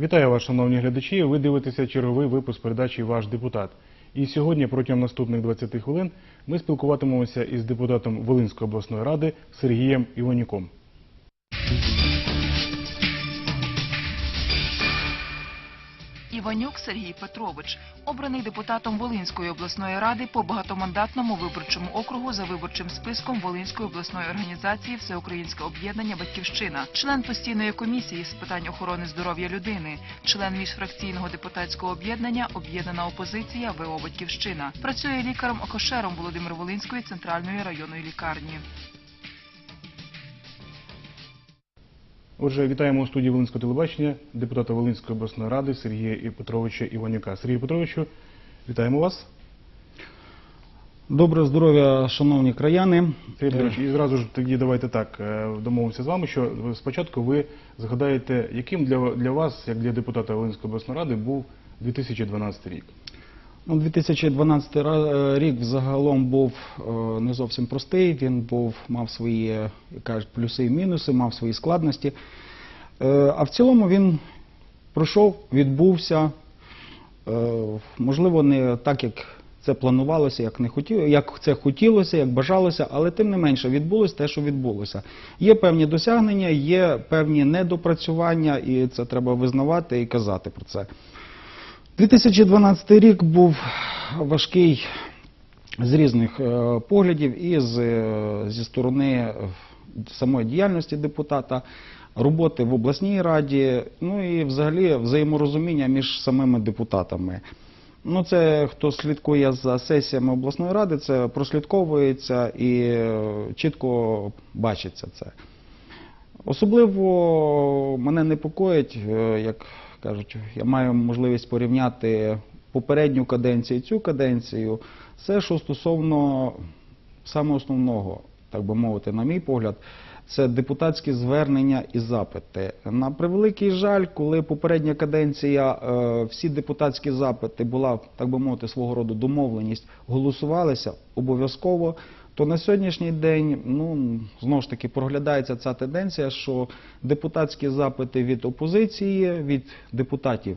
Вітаю вас, шановні глядачі. Ви дивитеся черговий випуск передачі Ваш депутат. І сьогодні, протягом наступних 20 хвилин, ми спілкуватимемося із депутатом Волинської обласної ради Сергієм Іванюком. Іванюк Сергій Петрович, обраний депутатом Волинської обласної ради по багатомандатному виборчому округу за виборчим списком Волинської обласної організації Всеукраїнське об'єднання Батьківщина, член постійної комісії з питань охорони здоров'я людини, член міжфракційного депутатського об'єднання Об'єднана опозиція ВО Батьківщина. Працює лікарем-акушером Володимир Волинської центральної районної лікарні. Отже, вітаємо у студії Волинського телебачення депутата Волинської обласної ради Сергія Петровича Іванюка. Сергію Петровичу, вітаємо вас. Доброго здоров'я, шановні краяни. Сергій Петрович, і зразу ж тоді давайте так е, домовимося з вами, що спочатку ви згадаєте, яким для, для вас, як для депутата Волинської обласної ради, був 2012 рік. Ну, 2012 рік взагалом був е, не зовсім простий. Він був, мав свої, кажуть, плюси і мінуси, мав свої складності. Е, А в цілому він пройшов, відбувся. Е, Можливо, не так, як це планувалося, як не хотіло, як це хотілося, як бажалося, але тим не менше відбулося те, що відбулося. Є певні досягнення, є певні недопрацювання, і це треба визнавати і казати про це. 2012 рік був важкий з різних е, поглядів і з, е, зі сторони е, самої діяльності депутата, роботи в обласній раді, ну і взагалі взаєморозуміння між самими депутатами. Ну, це хто слідкує за сесіями обласної ради, це прослідковується і чітко бачиться це. Особливо мене непокоїть, як кажуть, я маю можливість порівняти попередню каденцію і цю каденцію. Все, що стосовно саме основного, так би мовити, на мій погляд, це депутатські звернення і запити. На превеликий жаль, коли попередня каденція, е, всі депутатські запити була, так би мовити, свого роду домовленість, голосувалися обов'язково, то на сьогоднішній день, ну знову ж таки, проглядається ця тенденція, що депутатські запити від опозиції, від депутатів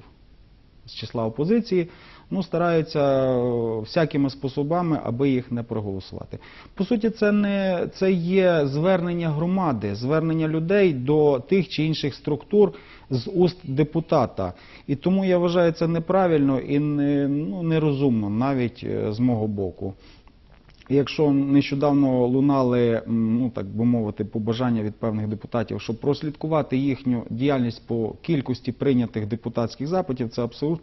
з числа опозиції, ну стараються е, всякими способами, аби їх не проголосувати. По суті, це не це є звернення громади, звернення людей до тих чи інших структур з уст депутата. І тому я вважаю це неправильно і не, ну, нерозумно навіть е, з мого боку. Якщо нещодавно лунали, ну так би мовити, побажання від певних депутатів, щоб прослідкувати їхню діяльність по кількості прийнятих депутатських запитів, це абсурд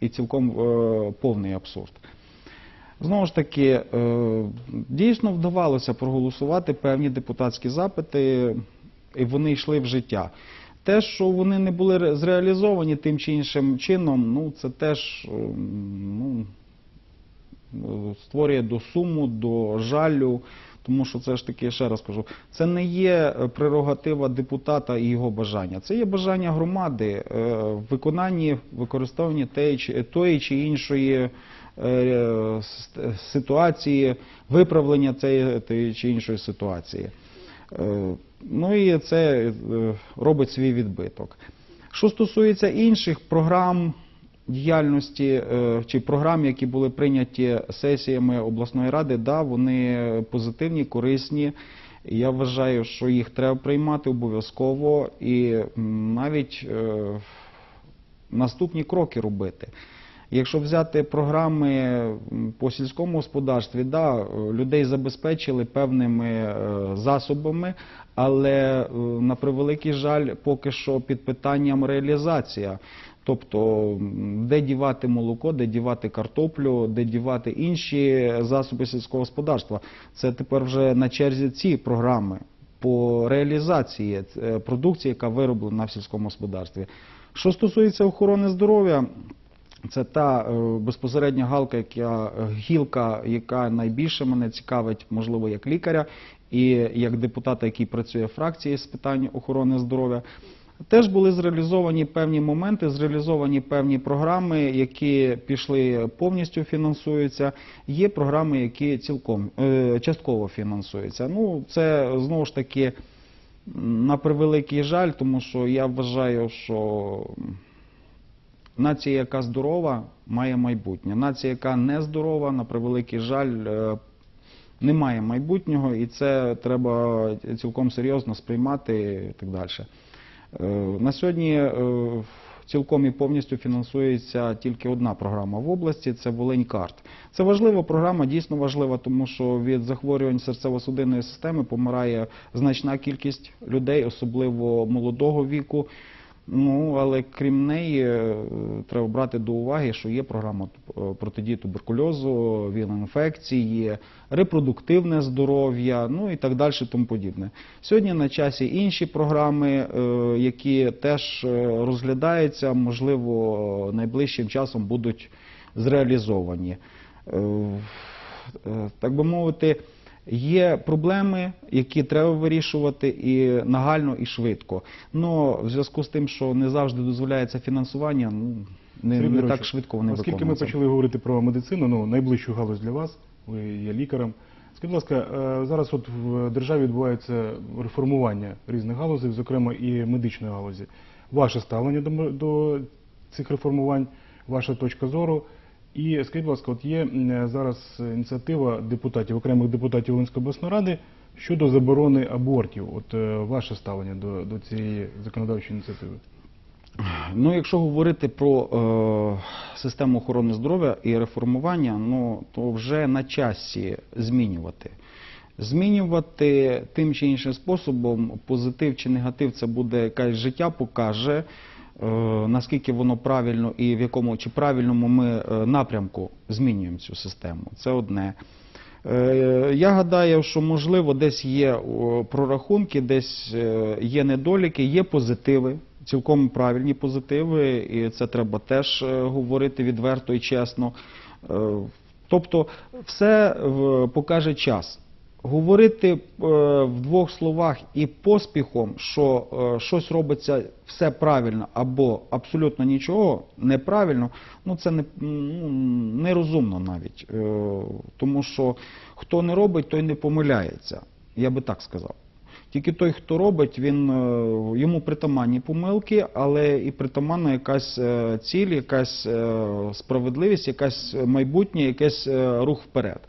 і цілком е, повний абсурд. Знову ж таки, е, дійсно вдавалося проголосувати певні депутатські запити, і вони йшли в життя. Те, що вони не були зреалізовані тим чи іншим чином, ну це теж е, ну, створює до суму, до жалю. Тому що це ж таки, ще раз кажу, це не є е, прерогатива депутата і його бажання. Це є бажання громади е, в виконанні, використовуванні тої чи іншої е, ситуації, виправлення тієї чи іншої ситуації. Е, Ну і це е, робить свій відбиток. Що стосується інших програм діяльності е, чи програм, які були прийняті сесіями обласної ради, да, вони позитивні, корисні. Я вважаю, що їх треба приймати обов'язково і навіть е, наступні кроки робити. Якщо взяти програми по сільському господарстві, да, е, людей забезпечили певними е, засобами, але на превеликий жаль, поки що під питанням реалізація. Тобто, де дівати молоко, де дівати картоплю, де дівати інші засоби сільського господарства. Це тепер вже на черзі ці програми по реалізації е, продукції, яка вироблена в сільському господарстві. Що стосується охорони здоров'я, це та е, безпосередня галка, яка, гілка, яка найбільше мене цікавить, можливо, як лікаря і як депутата, який працює в фракції з питань охорони здоров'я. Теж були зреалізовані певні моменти, зреалізовані певні програми, які пішли повністю фінансуються. Є програми, які цілком е, частково фінансуються. Ну, це знову ж таки на превеликий жаль, тому що я вважаю, що нація, яка здорова, має майбутнє. Нація, яка не здорова, на превеликий жаль, е, не має майбутнього, і це треба цілком серйозно сприймати і так далі. Е, На сьогодні е, цілком і повністю фінансується тільки одна програма в області це Волинькарт. Це важлива програма, дійсно важлива, тому що від захворювань серцево-судинної системи помирає значна кількість людей, особливо молодого віку. Ну, але крім неї, е, треба брати до уваги, що є програма е, протидії туберкульозу, віл-інфекції, репродуктивне здоров'я, ну і так далі, тому подібне. Сьогодні на часі інші програми, е, які теж розглядаються, можливо, найближчим часом будуть зреалізовані. Так би мовити, Є проблеми, які треба вирішувати і нагально, і швидко. Но в зв'язку з тим, що не завжди дозволяється фінансування, ну не, не так швидко вони Оскільки ми почали говорити про медицину, ну найближчу галузь для вас, ви є лікарем. Скажіть, будь ласка, е, зараз от в державі відбувається реформування різних галузей, зокрема і медичної галузі. Ваше ставлення до, до цих реформувань, ваша точка зору. І скажіть, будь ласка, от є зараз ініціатива депутатів, окремих депутатів Волинської обласної ради щодо заборони абортів. От е, ваше ставлення до, до цієї законодавчої ініціативи. Ну, якщо говорити про е, систему охорони здоров'я і реформування, ну то вже на часі змінювати. Змінювати тим чи іншим способом, позитив чи негатив, це буде якась життя покаже, наскільки воно правильно і в якому чи правильному ми е, напрямку змінюємо цю систему. Це одне. Е, Я гадаю, що можливо десь є прорахунки, десь е, є недоліки, є позитиви, цілком правильні позитиви, і це треба теж е, говорити відверто і чесно. Е, Тобто, все е, покаже час. Говорити е, в двох словах і поспіхом, що е, щось робиться все правильно або абсолютно нічого неправильно, ну це не, ну, нерозумно навіть. Е, Тому що хто не робить, той не помиляється. Я би так сказав. Тільки той, хто робить, він, йому притаманні помилки, але і притаманна якась ціль, якась справедливість, якась майбутнє, якийсь рух вперед.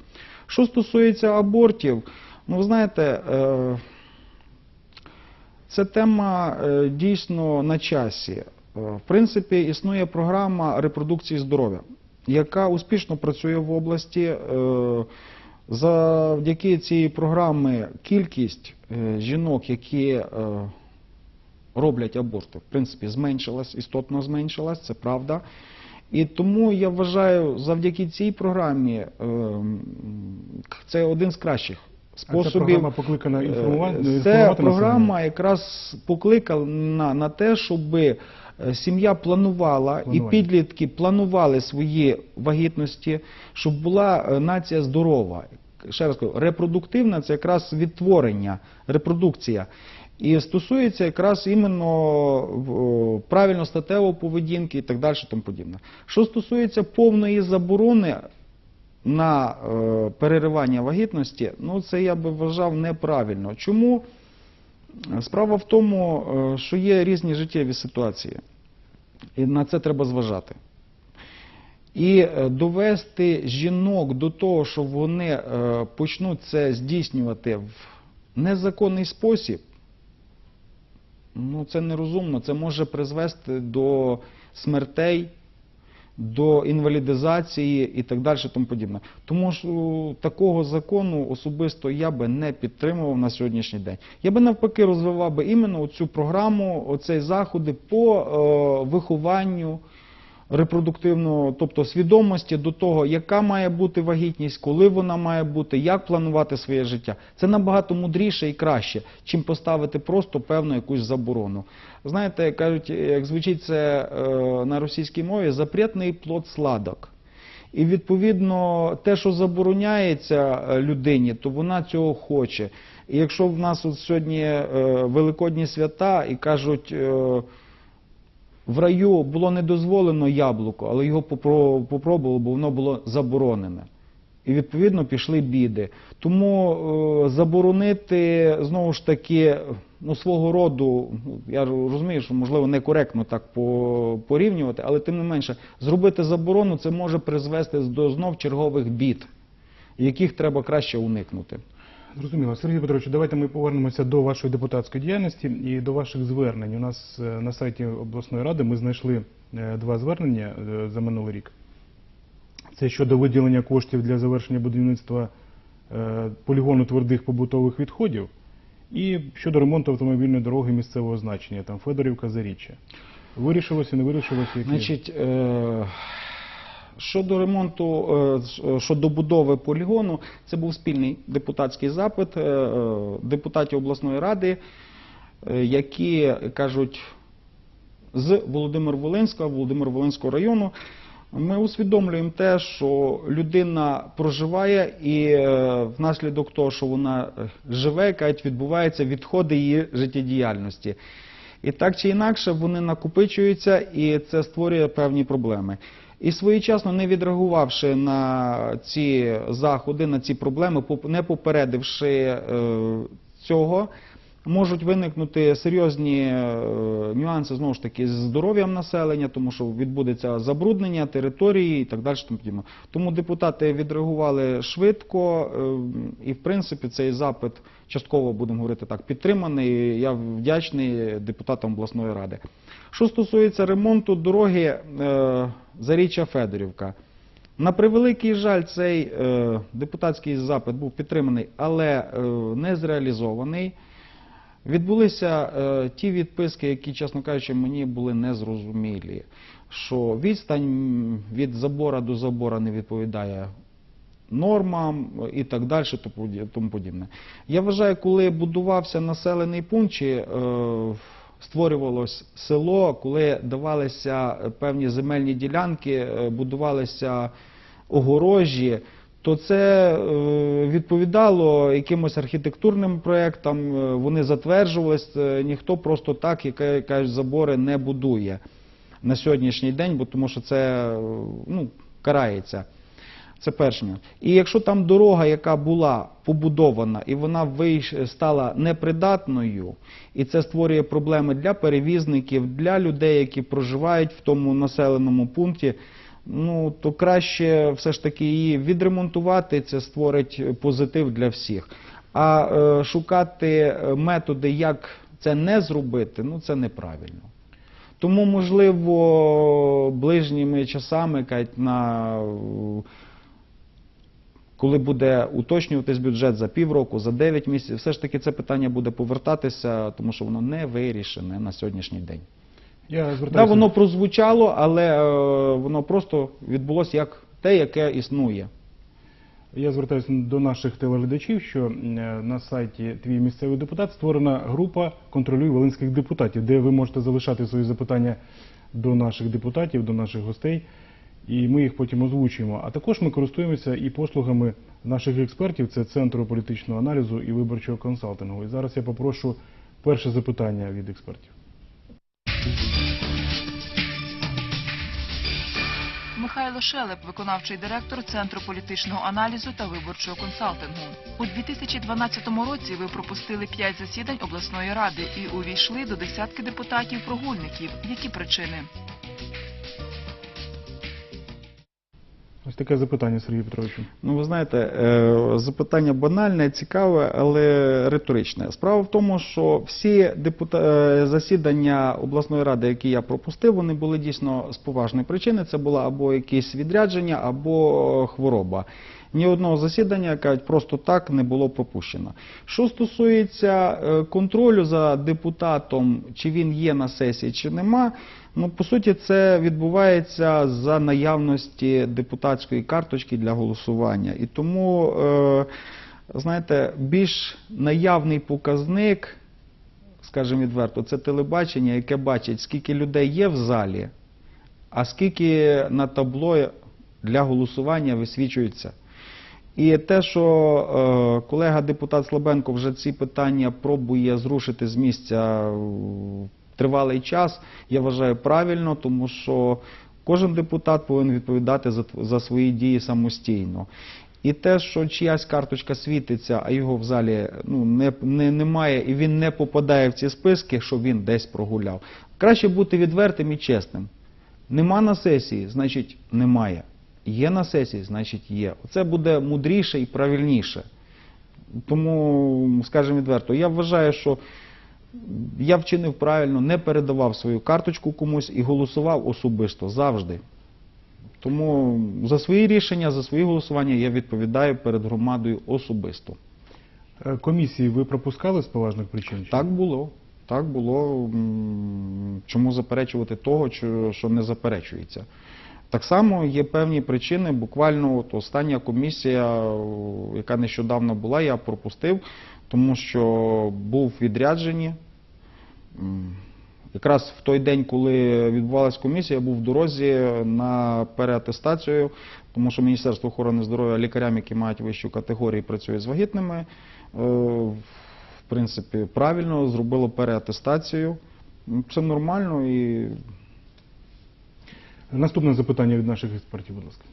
Що стосується абортів, ну ви знаєте, е, ця тема е, дійсно на часі. Е, В принципі, існує програма репродукції здоров'я, яка успішно працює в області. Е, Завдяки цій програмі кількість жінок, які роблять аборти, в принципі, зменшилась, істотно зменшилась, це правда. І тому я вважаю, завдяки цій програмі е, це один з кращих А ця способів. програма покликана інформувати, Е, Це програма якраз покликана на те, щоб е, сім'я планувала і підлітки планували свої вагітності, щоб була нація здорова. Ще раз кажу, репродуктивна це якраз відтворення, репродукція. І стосується якраз іменно правильно статевої поведінки і так далі. Тому подібне. Що стосується повної заборони на е, переривання вагітності, ну це я би вважав неправильно. Чому? Справа в тому, е, що є різні життєві ситуації, і на це треба зважати. І е, довести жінок до того, що вони почнуть це здійснювати в незаконний спосіб, ну це нерозумно, це може призвести до смертей, до інвалідизації і так далі. Тому подібне. Тому що такого закону особисто я би не підтримував на сьогоднішній день. Я би навпаки розвивав би іменно цю програму, оцей заходи по е, вихованню репродуктивного, тобто свідомості до того, яка має бути вагітність, коли вона має бути, як планувати своє життя. Це набагато мудріше і краще, чим поставити просто певну якусь заборону. Знаєте, кажуть, як звучить це е, на російській мові, запретний плод сладок. І відповідно те, що забороняється е, людині, то вона цього хоче. І якщо в нас от сьогодні е, великодні свята і кажуть. В раю було не дозволено яблуко, але його попробували, бо воно було заборонене. І відповідно пішли біди. Тому е, заборонити знову ж таки ну, свого роду, ну, я розумію, що можливо некоректно так по- порівнювати, але тим не менше, зробити заборону це може призвести до знов чергових бід, яких треба краще уникнути. Зрозуміло. Сергій Петрович, давайте ми повернемося до вашої депутатської діяльності і до ваших звернень. У нас е, на сайті обласної ради ми знайшли е, два звернення е, за минулий рік. Це щодо виділення коштів для завершення будівництва полігону твердих побутових відходів і щодо ремонту автомобільної дороги місцевого значення, там Федорівка Заріччя. Вирішилося, не вирішилося? Які? Значить, е, щодо ремонту, е, щодо будови полігону, це був спільний депутатський запит е, е, депутатів обласної ради, е, які кажуть з Володимир Волинського, Володимир Волинського району. Ми усвідомлюємо те, що людина проживає, і е, внаслідок того, що вона е, живе, кажуть, відбуваються відходи її життєдіяльності. І так чи інакше вони накопичуються, і це створює певні проблеми. І своєчасно не відреагувавши на ці заходи, на ці проблеми, не попередивши е, цього, можуть виникнути серйозні е, нюанси знову ж таки з здоров'ям населення, тому що відбудеться забруднення території і так далі. Тому, депутати відреагували швидко, е, і в принципі цей запит частково будемо говорити так, підтриманий. Я вдячний депутатам обласної ради. Що стосується ремонту дороги е, Заріччя Федорівка. На превеликий жаль, цей депутатський запит був підтриманий, але не зреалізований. Відбулися е, ті відписки, які, чесно кажучи, мені були незрозумілі. Що відстань від забора до забора не відповідає нормам і так далі, тому подібне. Я вважаю, коли будувався населений пункт, чи е, створювалось село, коли давалися певні земельні ділянки, е, будувалися огорожі, то це е, відповідало якимось архітектурним проєктам, е, вони затверджувались, е, ніхто просто так, яка кажуть, забори не будує на сьогоднішній день, бо тому що це ну, карається. Це перше. І якщо там дорога, яка була побудована, і вона вийш- стала непридатною, і це створює проблеми для перевізників, для людей, які проживають в тому населеному пункті, ну то краще все ж таки її відремонтувати, це створить позитив для всіх. А е, шукати е, методи, як це не зробити, ну це неправильно. Тому, можливо, ближніми часами на коли буде уточнюватись бюджет за півроку, за 9 місяців, все ж таки це питання буде повертатися, тому що воно не вирішене на сьогоднішній день. Я звертаюся. воно прозвучало, але е, воно просто відбулося як те, яке існує. Я звертаюся до наших телеглядачів, що е, на сайті Твій місцевий депутат створена група контролюй волинських депутатів, де ви можете залишати свої запитання до наших депутатів, до наших гостей, і ми їх потім озвучуємо. А також ми користуємося і послугами наших експертів, це Центру політичного аналізу і виборчого консалтингу. І зараз я попрошу перше запитання від експертів. Михайло Шелеп, виконавчий директор Центру політичного аналізу та виборчого консалтингу. У 2012 році ви пропустили 5 засідань обласної ради і увійшли до десятки депутатів-прогульників. Які причини? Ось таке запитання, Сергій Петровичу. Ну, ви знаєте, е, запитання банальне, цікаве, але риторичне. Справа в тому, що всі депута... е, засідання обласної ради, які я пропустив, вони були дійсно з поважної причини. Це було або якесь відрядження, або хвороба. Ні одного засідання, кажуть, просто так не було пропущено. Що стосується е, контролю за депутатом, чи він є на сесії, чи нема, ну по суті, це відбувається за наявності депутатської карточки для голосування. І тому, е, знаєте, більш наявний показник, скажімо відверто, це телебачення, яке бачить, скільки людей є в залі, а скільки на табло для голосування висвічується. І те, що е, колега депутат Слабенко вже ці питання пробує зрушити з місця тривалий час, я вважаю правильно, тому що кожен депутат повинен відповідати за, за свої дії самостійно. І те, що чиясь карточка світиться, а його в залі ну, не, не, немає, і він не попадає в ці списки, що він десь прогуляв. Краще бути відвертим і чесним. Нема на сесії, значить немає. Є на сесії, значить є. Це буде мудріше і правильніше. Тому, скажімо відверто, я вважаю, що я вчинив правильно, не передавав свою карточку комусь і голосував особисто завжди. Тому за свої рішення, за свої голосування я відповідаю перед громадою особисто. Е, Комісії ви пропускали з поважних причин? Так було. Так було. Чому заперечувати того, що що не заперечується? Так само є певні причини. Буквально от остання комісія, яка нещодавно була, я пропустив, тому що був відряджені. Якраз в той день, коли відбувалася комісія, я був в дорозі на переатестацію, тому що Міністерство охорони здоров'я лікарям, які мають вищу категорію, працює з вагітними. е, В принципі, правильно зробило переатестацію. Це нормально і Наступне запитання від наших експертів, будь ласка.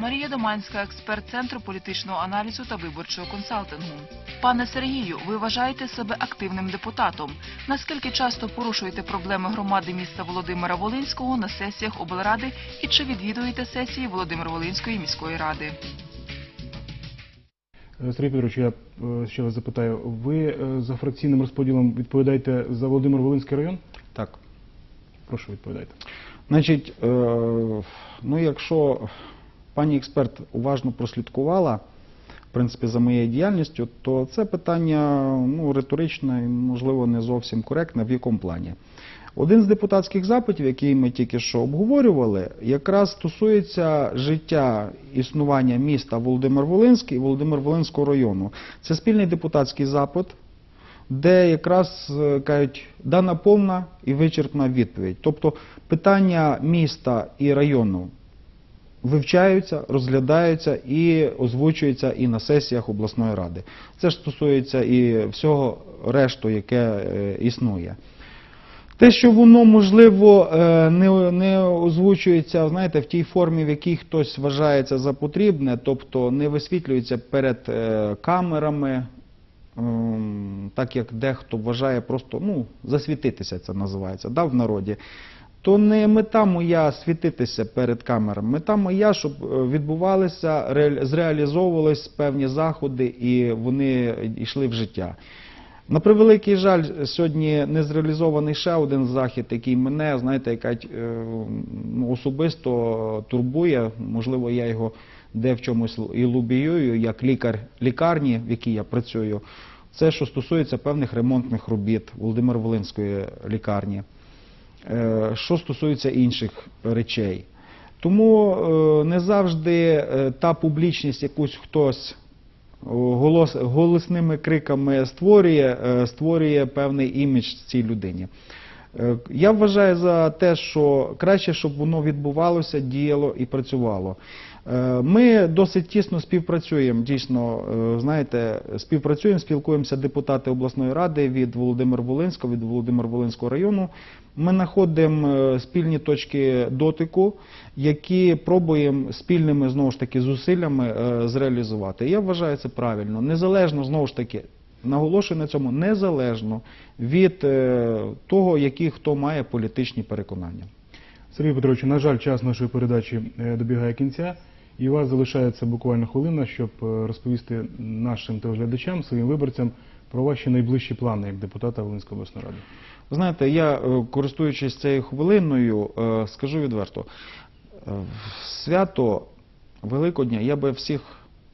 Марія Доманська, експерт Центру політичного аналізу та виборчого консалтингу. Пане Сергію, ви вважаєте себе активним депутатом. Наскільки часто порушуєте проблеми громади міста Володимира Волинського на сесіях облради і чи відвідуєте сесії Володимир Волинської міської ради? Сергій Петрович, я е, ще вас запитаю. Ви е, за фракційним розподілом відповідаєте за Володимир Волинський район? так. Прошу відповідайте. Значить, е, ну якщо пані експерт уважно прослідкувала, в принципі, за моєю діяльністю, то це питання ну, риторичне і, можливо, не зовсім коректне. В якому плані? Один з депутатських запитів, який ми тільки що обговорювали, якраз стосується життя існування міста Володимир Волинський і Володимир Волинського району. Це спільний депутатський запит, де якраз е, кажуть дана повна і вичерпна відповідь. Тобто питання міста і району вивчаються, розглядаються і озвучуються і на сесіях обласної ради. Це ж стосується і всього решту, яке е, існує. Те, що воно можливо е, не, озвучується, знаєте, в тій формі, в якій хтось вважається за потрібне, тобто не висвітлюється перед е, камерами, ем, так як дехто вважає просто ну, засвітитися, це називається, да, в народі. То не мета моя світитися перед камерами. Мета моя, щоб е, відбувалися, зреалізовувались певні заходи і вони йшли в життя. На превеликий жаль, сьогодні не зреалізований ще один захід, який мене, знаєте, яка е, ну, особисто турбує. Можливо, я його де в чомусь і лобіюю, як лікар лікарні, в якій я працюю. Це що стосується певних ремонтних робіт Володимир Волинської лікарні. Е, Що стосується інших речей. Тому е, не завжди е, та публічність, якусь хтось голос, голосними криками створює, створює певний імідж цій людині. Я вважаю за те, що краще, щоб воно відбувалося, діяло і працювало. Ми досить тісно співпрацюємо, дійсно, знаєте, співпрацюємо, спілкуємося депутати обласної ради від Володимир Волинського, від Володимир Волинського району. Ми знаходимо е, спільні точки дотику, які пробуємо спільними знову ж таки зусиллями е, зреалізувати. Я вважаю це правильно. Незалежно знову ж таки. Наголошую на цьому незалежно від е, того, які хто має політичні переконання. Сергій Петрович, на жаль, час нашої передачі добігає кінця, і у вас залишається буквально хвилина, щоб розповісти нашим телеглядачам, своїм виборцям про ваші найближчі плани як депутата Волинської обласної ради. Знаєте, я, е, користуючись цією хвилиною, е, скажу відверто, е, свято Великодня я би всіх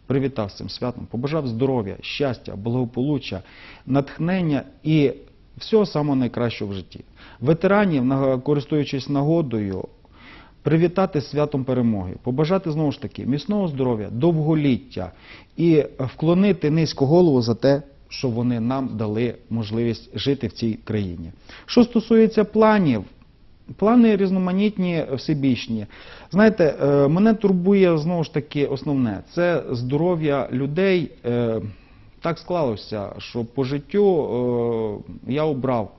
привітав з цим святом, побажав здоров'я, щастя, благополуччя, натхнення і всього самого найкращого в житті. Ветеранів, користуючись нагодою, привітати святом перемоги, побажати знову ж таки міцного здоров'я, довголіття і вклонити низько голову за те, що вони нам дали можливість жити в цій країні. Що стосується планів, плани різноманітні, всебічні. Знаєте, е, мене турбує знову ж таки основне це здоров'я людей. Е, Так склалося, що по життю е, я обрав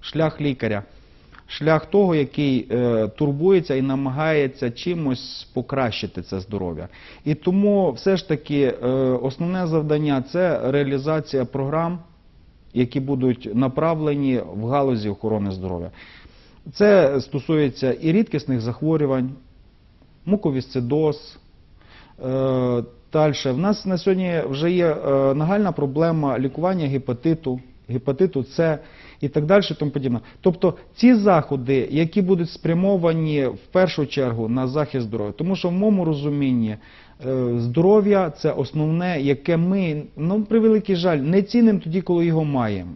шлях лікаря. Шлях того, який е, турбується і намагається чимось покращити це здоров'я. І тому все ж таки е, основне завдання це реалізація програм, які будуть направлені в галузі охорони здоров'я. Це стосується і рідкісних захворювань, муковісцидоз. Е, Далі, в нас на сьогодні вже є е, нагальна проблема лікування гепатиту, гепатиту С і так далі. Тому подібне. Тобто ці заходи, які будуть спрямовані в першу чергу на захист здоров'я, тому що в моєму розумінні е, здоров'я це основне, яке ми, ну, при великий жаль, не цінимо тоді, коли його маємо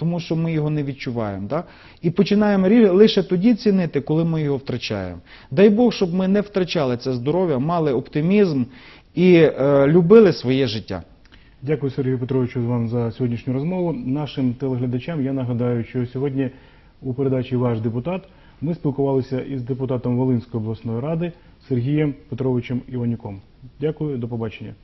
тому що ми його не відчуваємо. Да? І починаємо лише тоді цінити, коли ми його втрачаємо. Дай Бог, щоб ми не втрачали це здоров'я, мали оптимізм і е, любили своє життя. Дякую Сергію Петровичу вам за сьогоднішню розмову. Нашим телеглядачам я нагадаю, що сьогодні у передачі Ваш депутат ми спілкувалися із депутатом Волинської обласної ради Сергієм Петровичем Іванюком. Дякую, до побачення.